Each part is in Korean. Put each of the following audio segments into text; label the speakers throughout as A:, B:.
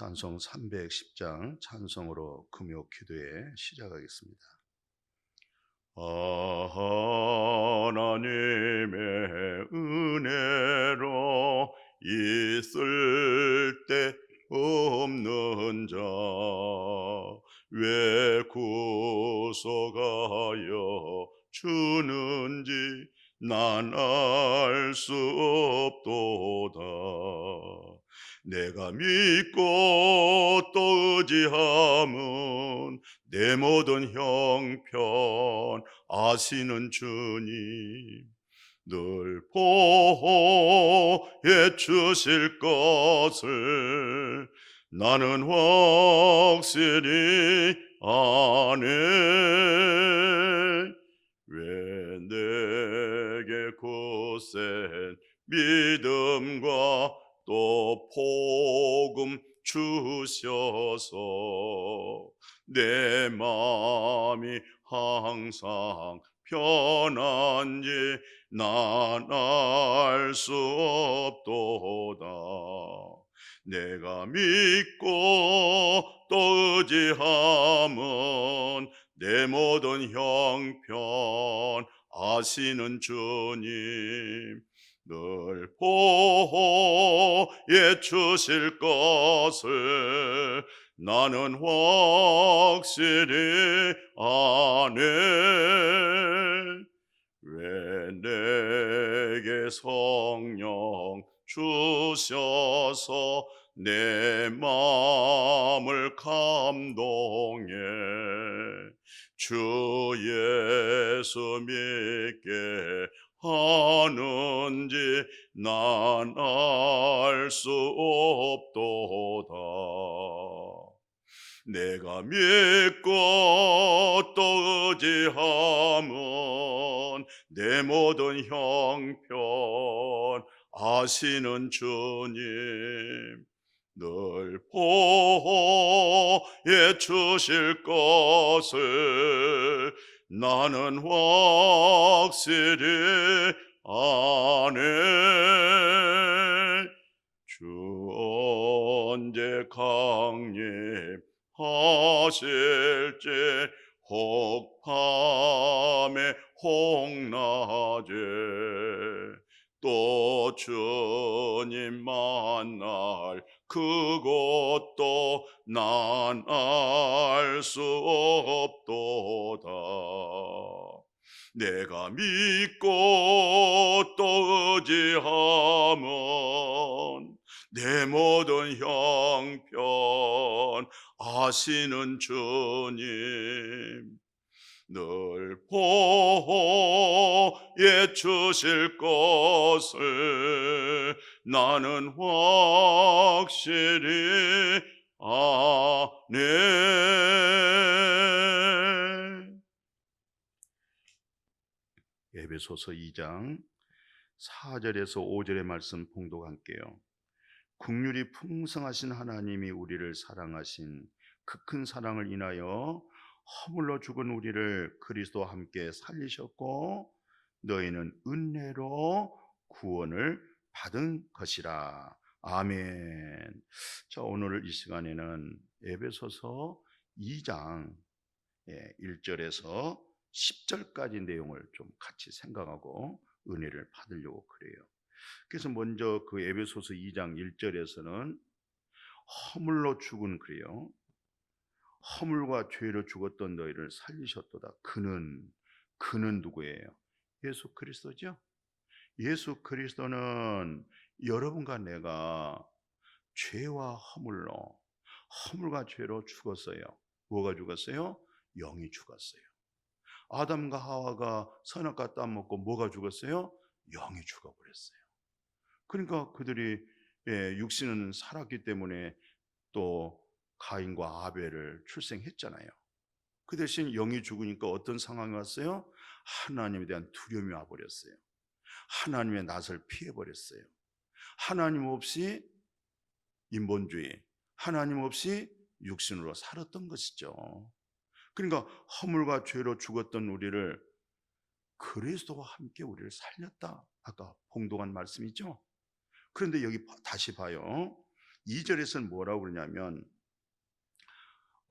A: 찬송 310장 찬송으로 금요 기도에 시작하겠습니다. 하나님의 은혜로 있을 때 없는 자 왜 구속하여 주는지 난 알 수 없도다. 내가 믿고 또 의지함은 내 모든 형편 아시는 주님 늘 보호해 주실 것을 나는 확실히 아네. 왜 내게 굳센 믿음과 또 복음 주셔서 내 마음이 항상 편한지 난 알 수 없도다. 내가 믿고 또 의지함은 내 모든 형편 아시는 주님 늘 보호해 주실 것을 나는 확실히 아네. 왜 내게 성령 주셔서 내 마음을 감동해. 주 예수 믿게 하는지 난 알 수 없도다. 내가 믿고 또 의지함은 내 모든 형편 아시는 주님 늘 보호해 주실 것을 나는 확실히 아네. 주 언제 강림하실지 혹 밤에 혹낮에 또 주님 만날 그것도 난 알 수 없도다. 내가 믿고 또 의지함은 내 모든 형편 아시는 주님 늘 보호해 주실 것을 나는 확실히 아네. 에베소서 2장 4절에서 5절의 말씀 봉독할게요. 국률이 풍성하신 하나님이 우리를 사랑하신 그 큰 사랑을 인하여 허물로 죽은 우리를 그리스도와 함께 살리셨고 너희는 은혜로 구원을 받은 것이라. 아멘. 자, 오늘 이 시간에는 에베소서 2장 1절에서 10절까지 내용을 좀 같이 생각하고 은혜를 받으려고 그래요. 그래서 먼저 그 에베소서 2장 1절에서는 허물로 죽은 그래요. 허물과 죄로 죽었던 너희를 살리셨도다. 그는 그는 누구예요? 예수 그리스도죠. 예수 그리스도는 여러분과 내가 죄와 허물로 허물과 죄로 죽었어요. 뭐가 죽었어요? 영이 죽었어요. 아담과 하와가 선악과 땀 먹고 뭐가 죽었어요? 영이 죽어버렸어요. 그러니까 그들이 예, 육신은 살았기 때문에 또 가인과 아벨을 출생했잖아요. 그 대신 영이 죽으니까 어떤 상황이 왔어요? 하나님에 대한 두려움이 와버렸어요. 하나님의 낯을 피해버렸어요. 하나님 없이 인본주의, 하나님 없이 육신으로 살았던 것이죠. 그러니까 허물과 죄로 죽었던 우리를 그리스도와 함께 우리를 살렸다. 아까 봉독한 말씀이죠. 그런데 여기 다시 봐요. 2절에서는 뭐라고 그러냐면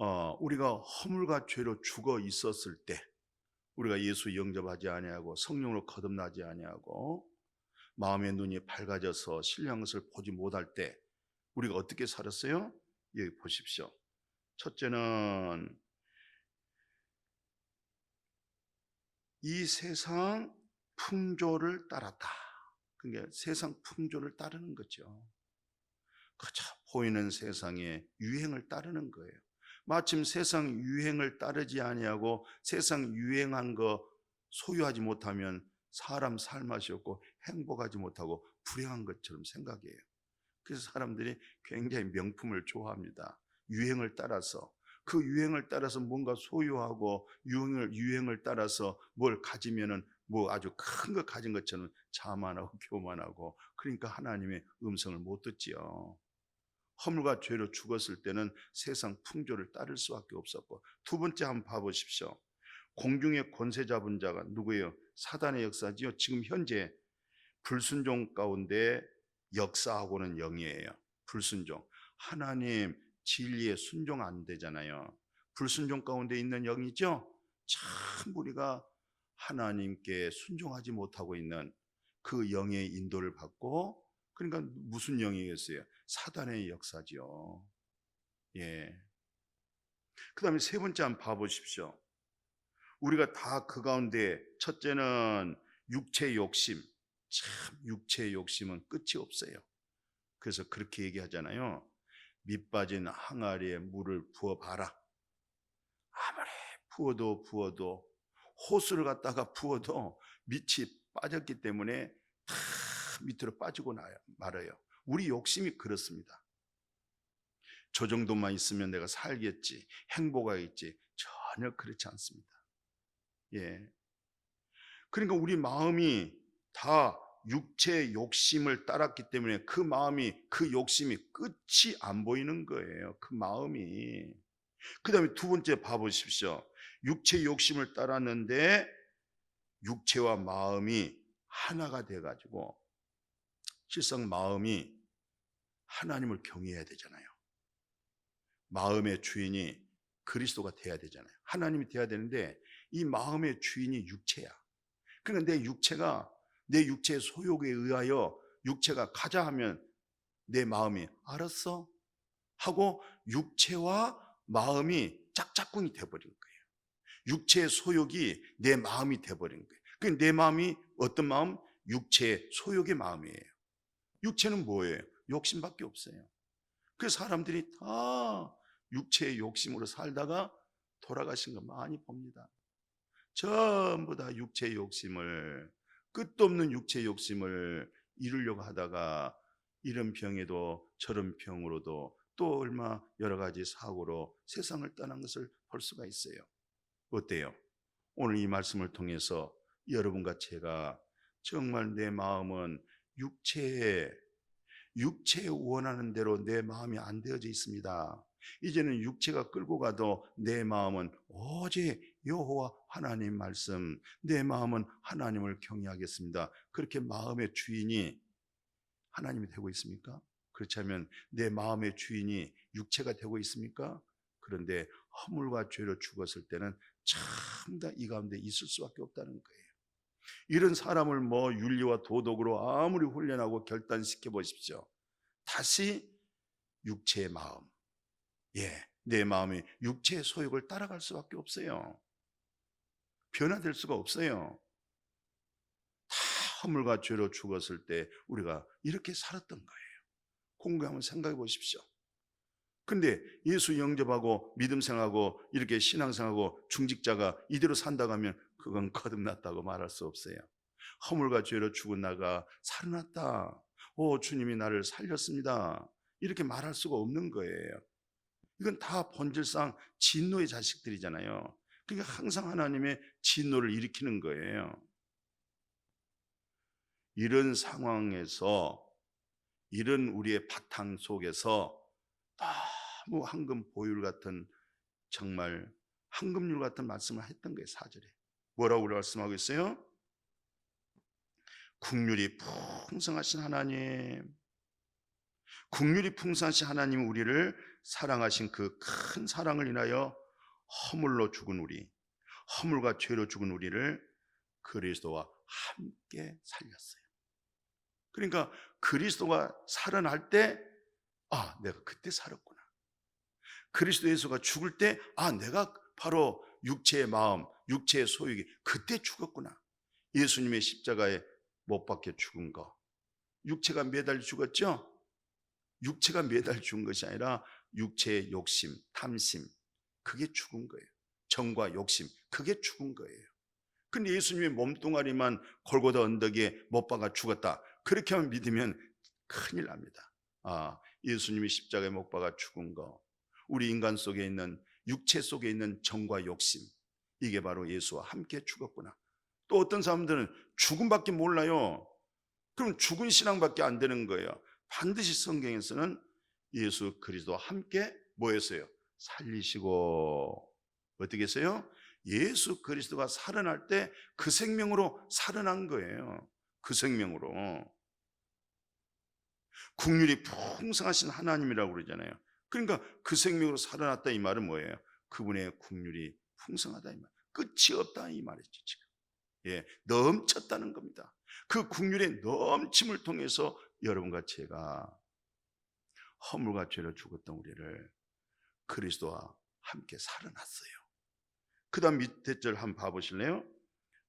A: 어, 우리가 허물과 죄로 죽어 있었을 때 우리가 예수 영접하지 아니하고 성령으로 거듭나지 아니하고 마음의 눈이 밝아져서 신령한 것을 보지 못할 때 우리가 어떻게 살았어요? 여기 보십시오. 첫째는 이 세상 풍조를 따랐다. 그러니까 세상 풍조를 따르는 거죠. 그저 보이는 세상의 유행을 따르는 거예요. 마침 세상 유행을 따르지 아니하고 세상 유행한 거 소유하지 못하면 사람 살 맛이 없고 행복하지 못하고 불행한 것처럼 생각해요. 그래서 사람들이 굉장히 명품을 좋아합니다. 유행을 따라서 그 유행을 따라서 뭔가 소유하고 유행을 유행을 따라서 뭘 가지면은 뭐 아주 큰 거 가진 것처럼 자만하고 교만하고 그러니까 하나님의 음성을 못 듣지요. 허물과 죄로 죽었을 때는 세상 풍조를 따를 수밖에 없었고 두 번째 한번 봐보십시오. 공중의 권세 잡은 자가 누구예요? 사단의 역사지요. 지금 현재 불순종 가운데 역사하고는 영이에요. 불순종. 하나님 진리에 순종 안 되잖아요. 불순종 가운데 있는 영이죠. 참 우리가 하나님께 순종하지 못하고 있는 그 영의 인도를 받고 그러니까 무슨 영이겠어요? 사단의 역사지요. 예. 그 다음에 세 번째 한번 봐보십시오. 우리가 다 그 가운데 첫째는 육체 욕심. 참 육체 욕심은 끝이 없어요. 그래서 그렇게 얘기하잖아요. 밑 빠진 항아리에 물을 부어 봐라. 아무리 부어도 부어도 호수를 갖다가 부어도 밑이 빠졌기 때문에 다 밑으로 빠지고 나요, 말아요. 우리 욕심이 그렇습니다. 저 정도만 있으면 내가 살겠지, 행복하겠지. 전혀 그렇지 않습니다. 예. 그러니까 우리 마음이 다 육체의 욕심을 따랐기 때문에 그 마음이, 그 욕심이 끝이 안 보이는 거예요. 그 마음이. 그 다음에 두 번째 봐보십시오. 육체 욕심을 따랐는데 육체와 마음이 하나가 돼가지고 실상 마음이 하나님을 경외해야 되잖아요. 마음의 주인이 그리스도가 돼야 되잖아요. 하나님이 돼야 되는데 이 마음의 주인이 육체야. 그러니까 내 육체가 내 육체의 소욕에 의하여 육체가 가자 하면 내 마음이 알았어 하고 육체와 마음이 짝짝꿍이 돼버린 거예요. 육체의 소욕이 내 마음이 돼버린 거예요. 그러니까 내 마음이 어떤 마음? 육체의 소욕의 마음이에요. 육체는 뭐예요? 욕심밖에 없어요. 그 사람들이 다 육체의 욕심으로 살다가 돌아가신 거 많이 봅니다. 전부 다 육체의 욕심을 끝도 없는 육체의 욕심을 이루려고 하다가 이런 병에도 저런 병으로도 또 얼마 여러 가지 사고로 세상을 떠난 것을 볼 수가 있어요. 어때요? 오늘 이 말씀을 통해서 여러분과 제가 정말 내 마음은 육체에 육체에 원하는 대로 내 마음이 안 되어져 있습니다. 이제는 육체가 끌고 가도 내 마음은 오직 여호와 하나님 말씀, 내 마음은 하나님을 경외하겠습니다. 그렇게 마음의 주인이 하나님이 되고 있습니까? 그렇지 않으면 내 마음의 주인이 육체가 되고 있습니까? 그런데 허물과 죄로 죽었을 때는 참 다 이 가운데 있을 수밖에 없다는 거예요. 이런 사람을 뭐 윤리와 도덕으로 아무리 훈련하고 결단시켜 보십시오. 다시 육체의 마음, 예, 내 마음이 육체의 소욕을 따라갈 수밖에 없어요. 변화될 수가 없어요. 다 허물과 죄로 죽었을 때 우리가 이렇게 살았던 거예요. 공부 한번 생각해 보십시오. 근데 예수 영접하고 믿음 생하고 이렇게 신앙 생하고 중직자가 이대로 산다고 하면 그건 거듭났다고 말할 수 없어요. 허물과 죄로 죽은 나가 살아났다. 오, 주님이 나를 살렸습니다. 이렇게 말할 수가 없는 거예요. 이건 다 본질상 진노의 자식들이잖아요. 그러니까 항상 하나님의 진노를 일으키는 거예요. 이런 상황에서 이런 우리의 바탕 속에서 너무 황금 보율 같은 정말 황금률 같은 말씀을 했던 거예요, 사절에. 뭐라고 말씀하고 있어요? 국률이 풍성하신 하나님, 국률이 풍성하신 하나님 우리를 사랑하신 그 큰 사랑을 인하여 허물로 죽은 우리, 허물과 죄로 죽은 우리를 그리스도와 함께 살렸어요. 그러니까 그리스도가 살아날 때, 아, 내가 그때 살았구나. 그리스도 예수가 죽을 때, 아, 내가 바로 육체의 마음, 육체의 소유기, 그때 죽었구나. 예수님의 십자가에 못 박혀 죽은 거. 육체가 매달 죽었죠? 육체가 매달 죽은 것이 아니라 육체의 욕심, 탐심, 그게 죽은 거예요. 정과 욕심, 그게 죽은 거예요. 근데 예수님의 몸뚱아리만 골고다 언덕에 못 박아 죽었다. 그렇게 하면 믿으면 큰일 납니다. 아, 예수님이 십자가에 못 박아 죽은 거. 우리 인간 속에 있는 육체 속에 있는 정과 욕심. 이게 바로 예수와 함께 죽었구나. 또 어떤 사람들은 죽음밖에 몰라요. 그럼 죽은 신앙밖에 안 되는 거예요. 반드시 성경에서는 예수 그리스도와 함께 뭐 했어요? 살리시고 어떻게 했어요? 예수 그리스도가 살아날 때 그 생명으로 살아난 거예요. 그 생명으로. 국률이 풍성하신 하나님이라고 그러잖아요. 그러니까 그 생명으로 살아났다 이 말은 뭐예요? 그분의 국률이 풍성하다 이 말. 끝이 없다 이 말이죠, 지금. 예, 넘쳤다는 겁니다. 그 국률의 넘침을 통해서 여러분과 제가 허물과 죄로 죽었던 우리를 그리스도와 함께 살아났어요. 그 다음 밑에 절 한번 봐보실래요?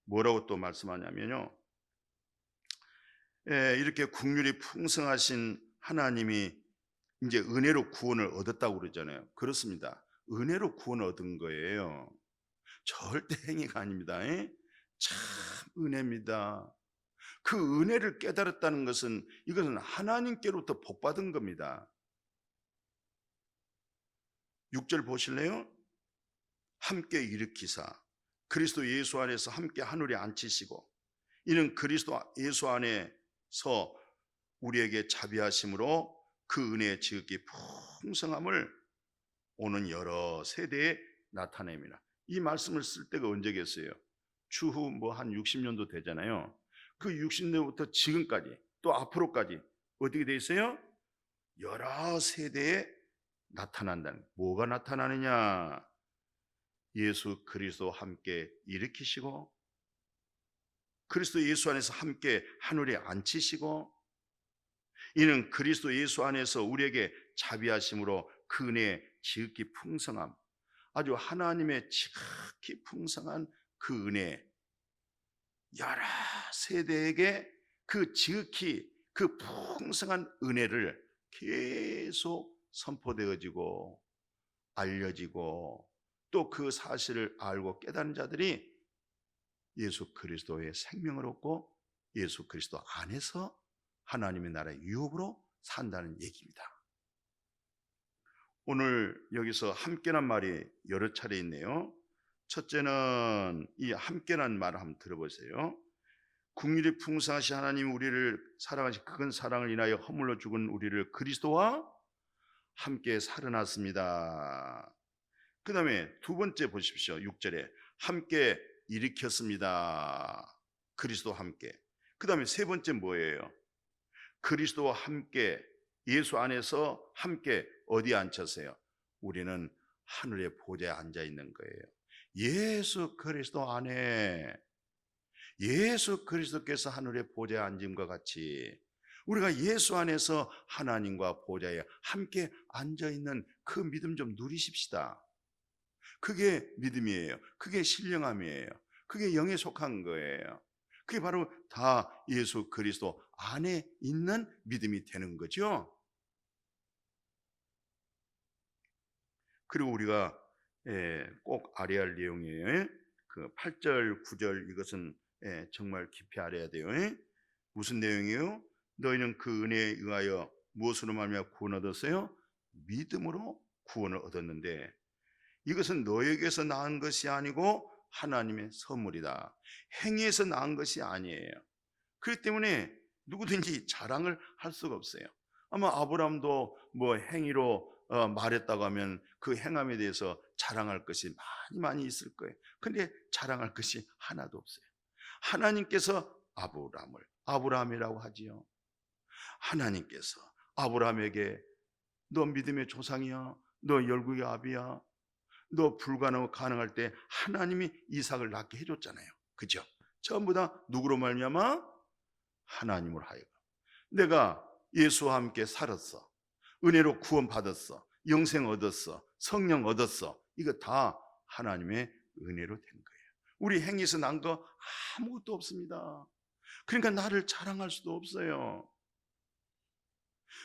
A: 뭐라고 또 말씀하냐면요. 예, 이렇게 국률이 풍성하신 하나님이 이제 은혜로 구원을 얻었다고 그러잖아요. 그렇습니다. 은혜로 구원을 얻은 거예요. 절대 행위가 아닙니다. 예? 참 은혜입니다. 그 은혜를 깨달았다는 것은 이것은 하나님께로부터 복받은 겁니다. 6절 보실래요? 함께 일으키사 그리스도 예수 안에서 함께 하늘에 앉히시고 이는 그리스도 예수 안에서 우리에게 자비하심으로 그 은혜의 지극히 풍성함을 오는 여러 세대에 나타냅니다. 이 말씀을 쓸 때가 언제겠어요? 추후 뭐 한 60년도 되잖아요. 그 60년부터 지금까지 또 앞으로까지 어떻게 돼 있어요? 여러 세대에 나타난다는 뭐가 나타나느냐? 예수 그리스도 함께 일으키시고 그리스도 예수 안에서 함께 하늘에 앉히시고 이는 그리스도 예수 안에서 우리에게 자비하심으로 그 은혜의 지극히 풍성함 아주 하나님의 지극히 풍성한 그 은혜 여러 세대에게 그 지극히 그 풍성한 은혜를 계속 선포되어지고 알려지고 또 그 사실을 알고 깨닫는 자들이 예수 그리스도의 생명을 얻고 예수 그리스도 안에서 하나님의 나라의 유업으로 산다는 얘기입니다. 오늘 여기서 함께란 말이 여러 차례 있네요. 첫째는 이 함께란 말을 한번 들어보세요. 국률이 풍성하신 하나님 우리를 사랑하신 큰 사랑을 인하여 허물로 죽은 우리를 그리스도와 함께 살아났습니다. 그 다음에 두 번째 보십시오. 6절에 함께 일으켰습니다. 그리스도와 함께. 그 다음에 세 번째 뭐예요? 그리스도와 함께 예수 안에서 함께 어디에 앉혔어요? 우리는 하늘의 보좌에 앉아 있는 거예요. 예수 그리스도 안에 예수 그리스도께서 하늘의 보좌에 앉음과 같이 우리가 예수 안에서 하나님과 보좌에 함께 앉아 있는 그 믿음 좀 누리십시다. 그게 믿음이에요. 그게 신령함이에요. 그게 영에 속한 거예요. 그게 바로 다 예수 그리스도 안에 있는 믿음이 되는 거죠. 그리고 우리가 예, 꼭 알아야 할 내용이에요. 그 8절, 9절 이것은 예, 정말 깊이 알아야 돼요. 예? 무슨 내용이에요? 너희는 그 은혜에 의하여 무엇으로 말미암아 구원 얻었어요? 믿음으로 구원을 얻었는데 이것은 너에게서 나은 것이 아니고 하나님의 선물이다. 행위에서 나은 것이 아니에요. 그렇기 때문에 누구든지 자랑을 할 수가 없어요. 아마 아브라함도 뭐 행위로 어, 말했다고 하면 그 행함에 대해서 자랑할 것이 많이 많이 있을 거예요. 근데 자랑할 것이 하나도 없어요. 하나님께서 아브라함을 아브라함이라고 하지요. 하나님께서 아브라함에게 너 믿음의 조상이야. 너 열국의 아비야. 너 불가능 가능할 때 하나님이 이삭을 낳게 해줬잖아요. 그죠? 전부 다 누구로 말미암아 하나님을 하여금 내가 예수와 함께 살았어. 은혜로 구원 받았어. 영생 얻었어. 성령 얻었어. 이거 다 하나님의 은혜로 된 거예요. 우리 행위에서 난 거 아무것도 없습니다. 그러니까 나를 자랑할 수도 없어요.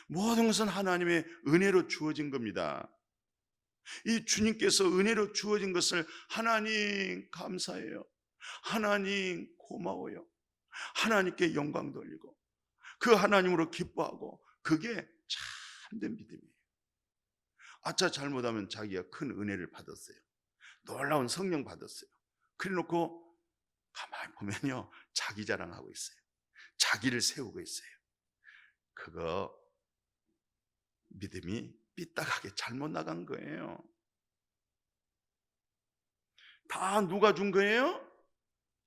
A: 모든 것은 하나님의 은혜로 주어진 겁니다. 이 주님께서 은혜로 주어진 것을 하나님 감사해요. 하나님 고마워요. 하나님께 영광 돌리고 그 하나님으로 기뻐하고 그게 참된 믿음이에요. 아차 잘못하면 자기가 큰 은혜를 받았어요. 놀라운 성령 받았어요. 그래 놓고 가만히 보면요. 자기 자랑하고 있어요. 자기를 세우고 있어요. 그거 믿음이 삐딱하게 잘못 나간 거예요. 다 누가 준 거예요?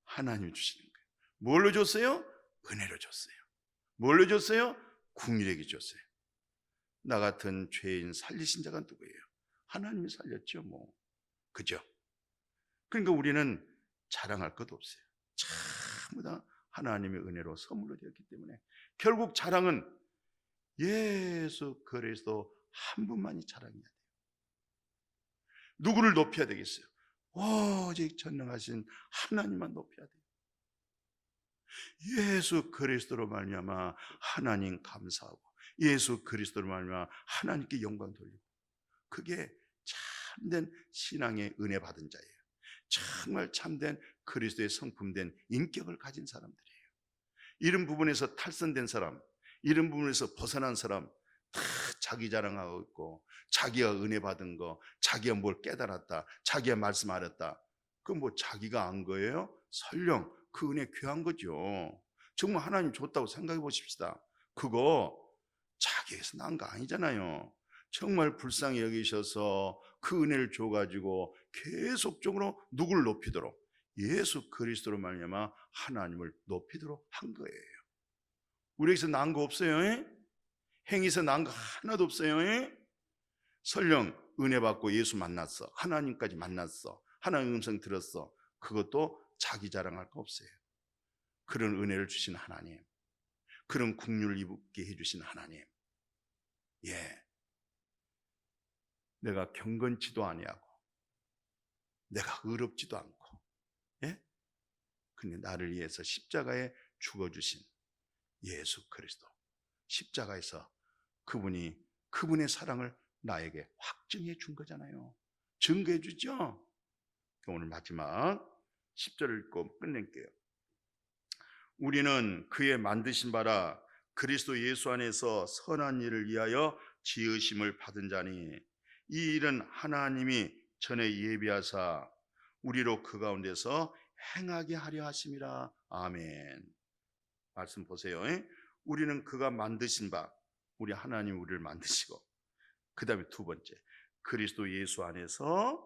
A: 하나님이 주시는 거예요. 뭘로 줬어요? 은혜로 줬어요. 뭘로 줬어요? 국률에게 줬어요. 나 같은 죄인 살리신 자가 누구예요? 하나님이 살렸죠, 뭐. 그죠? 그러니까 우리는 자랑할 것 없어요. 전부 다 하나님의 은혜로 선물로 되었기 때문에 결국 자랑은 예수 그리스도 한 분만이 자랑해야 돼요. 누구를 높여야 되겠어요? 오직 전능하신 하나님만 높여야 돼요. 예수 그리스도로 말미암아 하나님 감사하고 예수 그리스도로 말미암아 하나님께 영광 돌리고 그게 참된 신앙의 은혜 받은 자예요. 정말 참된 그리스도의 성품된 인격을 가진 사람들이에요. 이런 부분에서 탈선된 사람, 이런 부분에서 벗어난 사람 다 자기 자랑하고 있고 자기가 은혜 받은 거, 자기가 뭘 깨달았다, 자기가 말씀 알았다. 그 뭐 자기가 안 거예요? 설령 그 은혜 귀한 거죠. 정말 하나님 줬다고 생각해 보십시다. 그거 자기에서 난 거 아니잖아요. 정말 불쌍히 여기셔서 그 은혜를 줘가지고 계속적으로 누구를 높이도록 예수 그리스도로 말미암아 하나님을 높이도록 한 거예요. 우리에게서 난 거 없어요. 에? 행위에서 난 거 하나도 없어요. 에? 설령 은혜 받고 예수 만났어. 하나님까지 만났어. 하나님 음성 들었어. 그것도 자기 자랑할 거 없어요. 그런 은혜를 주신 하나님. 그런 국률을 입게 해주신 하나님. 예. 내가 경건치도 아니하고, 내가 의롭지도 않고, 예? 근데 나를 위해서 십자가에 죽어주신 예수 그리스도. 십자가에서 그분이 그분의 사랑을 나에게 확증해 준 거잖아요. 증거해 주죠? 오늘 마지막 10절을 읽고 끝낼게요. 우리는 그의 만드신 바라 그리스도 예수 안에서 선한 일을 위하여 지으심을 받은 자니 이 일은 하나님이 전에 예비하사 우리로 그 가운데서 행하게 하려 하심이라. 아멘. 말씀 보세요. 우리는 그가 만드신 바, 우리 하나님 우리를 만드시고, 그 다음에 두 번째, 그리스도 예수 안에서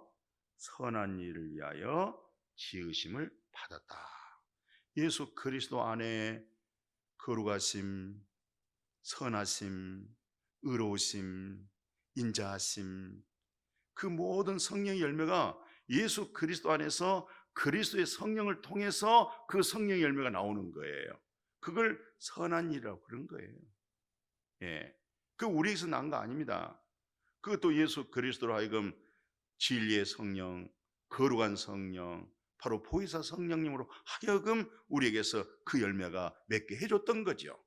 A: 선한 일을 위하여 지으심을 받았다. 예수 그리스도 안에 거룩하심, 선하심, 의로우심, 인자하심, 그 모든 성령의 열매가 예수 그리스도 안에서 그리스도의 성령을 통해서 그 성령의 열매가 나오는 거예요. 그걸 선한 일이라고 그런 거예요. 예. 그 우리에서 난 거 아닙니다. 그것도 예수 그리스도로 하여금 진리의 성령, 거룩한 성령, 바로 보혜사 성령님으로 하여금 우리에게서 그 열매가 맺게 해줬던 거죠.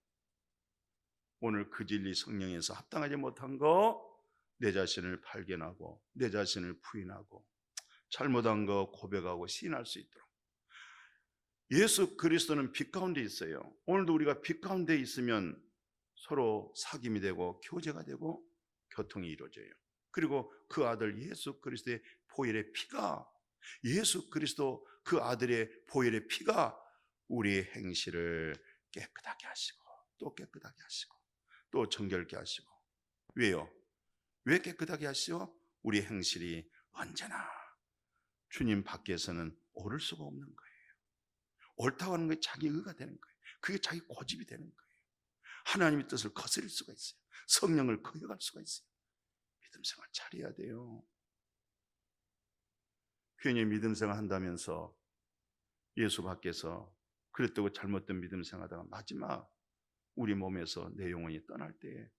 A: 오늘 그 진리 성령에서 합당하지 못한 거, 내 자신을 발견하고, 내 자신을 부인하고, 잘못한 거 고백하고 시인할 수 있도록. 예수 그리스도는 빛 가운데 있어요. 오늘도 우리가 빛 가운데 있으면 서로 사귐이 되고 교제가 되고 교통이 이루어져요. 그리고 그 아들 예수 그리스도의 보혈의 피가 예수 그리스도 그 아들의 보혈의 피가 우리의 행실을 깨끗하게 하시고 또 깨끗하게 하시고 또 정결케 하시고 왜요? 왜 깨끗하게 하시오? 우리 행실이 언제나 주님 밖에서는 옳을 수가 없는 거예요. 옳다고 하는 게 자기 의가 되는 거예요. 그게 자기 고집이 되는 거예요. 하나님의 뜻을 거스릴 수가 있어요. 성령을 거역할 수가 있어요. 믿음 생활 잘해야 돼요. 괜히 믿음 생활 한다면서 예수 밖에서 그랬다고 잘못된 믿음 생활하다가 마지막 우리 몸에서 내 영혼이 떠날 때갈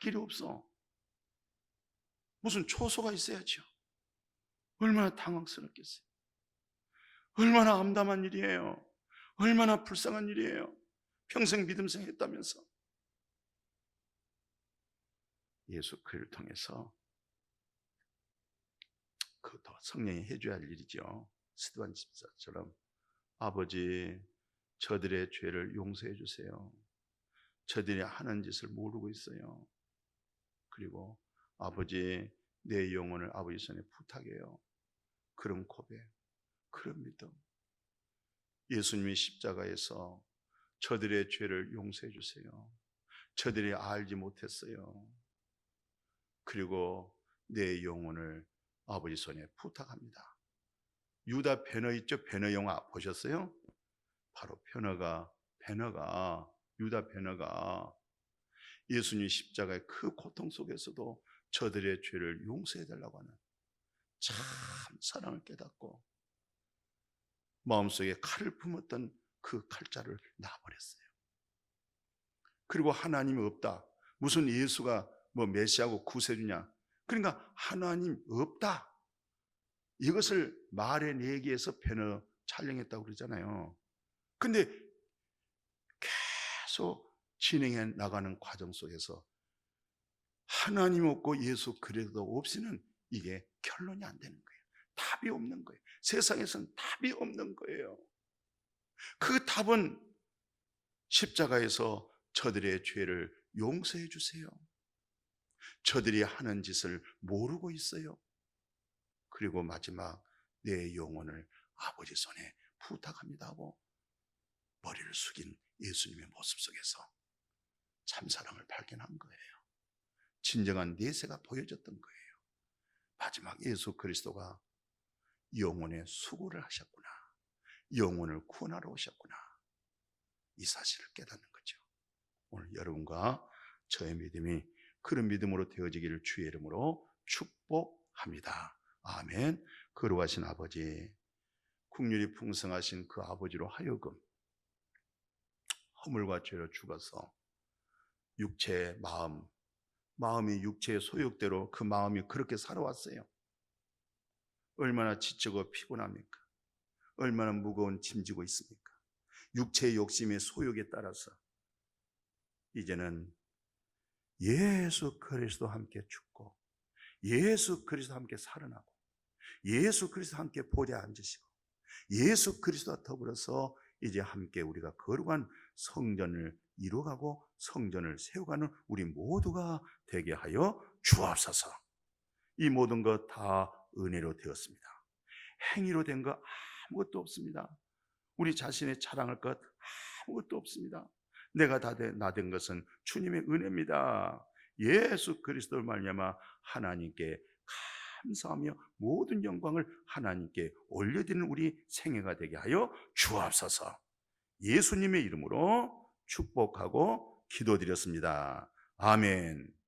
A: 길이 없어. 무슨 초소가 있어야죠. 얼마나 당황스럽겠어요. 얼마나 암담한 일이에요. 얼마나 불쌍한 일이에요. 평생 믿음 생 했다면서. 예수 그를 통해서 그더 성령이 해줘야 할 일이죠. 스티반 집사처럼 아버지 저들의 죄를 용서해 주세요. 저들이 하는 짓을 모르고 있어요. 그리고 아버지 내 영혼을 아버지 손에 부탁해요. 그런 고백, 그런 믿음. 예수님이 십자가에서 저들의 죄를 용서해 주세요. 저들이 알지 못했어요. 그리고 내 영혼을 아버지 손에 부탁합니다. 유다 배너 있죠? 배너 영화 보셨어요? 바로 배너가 배너가 유다 배너가 예수님 십자가의 그 고통 속에서도 저들의 죄를 용서해 달라고 하는 참 사랑을 깨닫고 마음속에 칼을 품었던 그 칼자를 놔버렸어요. 그리고 하나님이 없다. 무슨 예수가 뭐 메시아고 구세주냐? 그러니까 하나님 없다. 이것을 말에 내기해서 배너 촬영했다고 그러잖아요. 근데 계속 진행해 나가는 과정 속에서 하나님 없고 예수 그래도 없이는 이게 결론이 안 되는 거예요. 답이 없는 거예요. 세상에서는 답이 없는 거예요. 그 답은 십자가에서 저들의 죄를 용서해 주세요. 저들이 하는 짓을 모르고 있어요. 그리고 마지막 내 영혼을 아버지 손에 부탁합니다 하고 머리를 숙인 예수님의 모습 속에서 참사랑을 발견한 거예요. 진정한 내세가 보여졌던 거예요. 마지막 예수 그리스도가 영혼의 수고를 하셨구나. 영혼을 구원하러 오셨구나. 이 사실을 깨닫는 거죠. 오늘 여러분과 저의 믿음이 그런 믿음으로 되어지기를 주의 이름으로 축복합니다. 아멘. 거룩하신 아버지, 국률이 풍성하신 그 아버지로 하여금 허물과 죄로 죽어서 육체의 마음, 마음이 육체의 소욕대로 그 마음이 그렇게 살아왔어요. 얼마나 지치고 피곤합니까? 얼마나 무거운 짐지고 있습니까? 육체의 욕심의 소욕에 따라서 이제는 예수 그리스도 함께 죽고 예수 그리스도 함께 살아나고 예수 그리스도 함께 보좌에 앉으시고 예수 그리스도와 더불어서 이제 함께 우리가 거룩한 성전을 이루어가고 성전을 세워가는 우리 모두가 되게 하여 주옵소서. 이 모든 것 다 은혜로 되었습니다. 행위로 된 거 아무것도 없습니다. 우리 자신의 자랑할 것 아무것도 없습니다. 내가 다나된 것은 주님의 은혜입니다. 예수 그리스도를 말미암아 하나님께 감사하며 모든 영광을 하나님께 올려드리는 우리 생애가 되게 하여 주옵소서. 예수님의 이름으로 축복하고 기도드렸습니다. 아멘.